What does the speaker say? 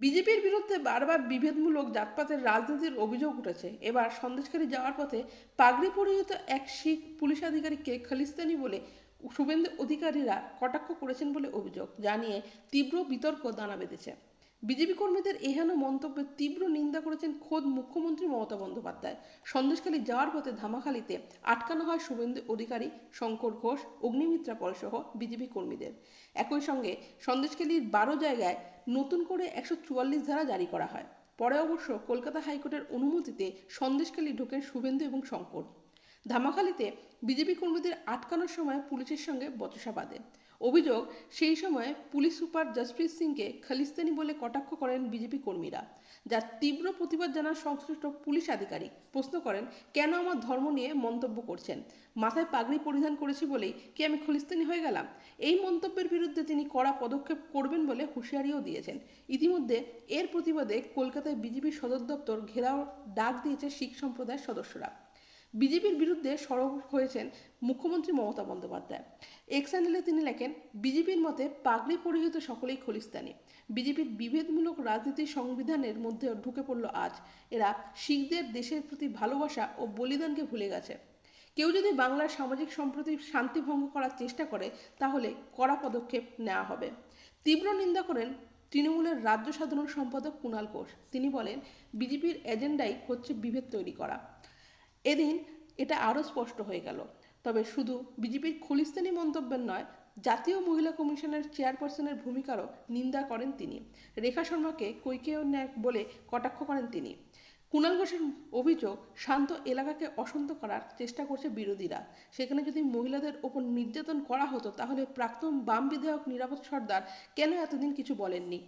বিজেপির বিরুদ্ধে বারবার বিভেদমূলক জাতপাতের রাজনীতির অভিযোগ উঠেছে। এবার সন্দেশকারী যাওয়ার পথে পাগড়ি পরিহিত এক শিখ পুলিশ আধিকারিককে খালিস্তানি বলে শুভেন্দু অধিকারীরা কটাক্ষ করেছেন বলে অভিযোগ জানিয়ে তীব্র বিতর্ক দানা বেঁধেছে। বিজেপি কর্মীদের এহেন মন্তব্যের তীব্র নিন্দা করেছেন খোদ মুখ্যমন্ত্রী মমতা বন্দ্যোপাধ্যায়। সন্দেশখালী যাওয়ার পথে ধামাখালিতে আটকানো হয় শুভেন্দু অধিকারী, শঙ্কর ঘোষ, অগ্নিমিত্রা পল সহ বিজেপি কর্মীদের। একই সঙ্গে সন্দেশখালীর বারো জায়গায় নতুন করে একশো চুয়াল্লিশ ধারা জারি করা হয়। পরে অবশ্য কলকাতা হাইকোর্টের অনুমতিতে সন্দেশখালী ঢোকেন শুভেন্দু এবং শঙ্কর। ধামাখালিতে বিজেপি কর্মীদের আটকানোর সময় পুলিশের সঙ্গে বচসা বাঁধে। অভিযোগ, সেই সময় পুলিশ সুপার জসপ্রীত সিংকে খালিস্তানি বলে কটাক্ষ করেন বিজেপি কর্মীরা যার তীব্র প্রতিবাদ জানান সংশ্লিষ্ট পুলিশ আধিকারিক। প্রশ্ন করেন, কেন আমার ধর্ম নিয়ে মন্তব্য করছেন? মাথায় পাগড়ি পরিধান করেছি বলেই কি আমি খলিস্তানি হয়ে গেলাম? এই মন্তব্যের বিরুদ্ধে তিনি কড়া পদক্ষেপ করবেন বলে হুঁশিয়ারিও দিয়েছেন। ইতিমধ্যে এর প্রতিবাদে কলকাতায় বিজেপি সদর দপ্তর ঘেরাও ডাক দিয়েছে শিখ সম্প্রদায়ের সদস্যরা। বিজেপির বিরুদ্ধে সরব হয়েছেন মুখ্যমন্ত্রী মমতা বন্দ্যোপাধ্যায়। এক চ্যানেলে তিনি লেখেন, বিজেপির মতে পাগড়ি পরিহিত সকলেই খলিস্তানি। বিজেপির বিভেদমূলক রাজনীতির সংবিধানের মধ্যে ঢুকে পড়ল আজ। এরা শিখদের দেশের প্রতি ভালোবাসা ও বলিদানকে ভুলে গেছে। কেউ যদি বাংলার সামাজিক সম্প্রতি শান্তি ভঙ্গ করার চেষ্টা করে, তাহলে কড়া পদক্ষেপ নেওয়া হবে। তীব্র নিন্দা করেন তৃণমূলের রাজ্য সাধারণ সম্পাদক কুণাল ঘোষ। তিনি বলেন, বিজেপির এজেন্ডাই হচ্ছে বিভেদ তৈরি করা। এদিন এটা আরও স্পষ্ট হয়ে গেল। তবে শুধু বিজেপির খলিস্তানি মন্তব্যের নয়, জাতীয় মহিলা কমিশনের চেয়ারপারসনের ভূমিকারও নিন্দা করেন তিনি। রেখা শর্মাকে কৈকেয় ন্যাক বলে কটাক্ষ করেন তিনি। কুণাল ঘোষের অভিযোগ, শান্ত এলাকাকে অশান্ত করার চেষ্টা করছে বিরোধীরা। সেখানে যদি মহিলাদের ওপর নির্যাতন করা হতো, তাহলে প্রাক্তন বাম বিধায়ক নিরাপদ সর্দার কেন এতদিন কিছু বলেননি?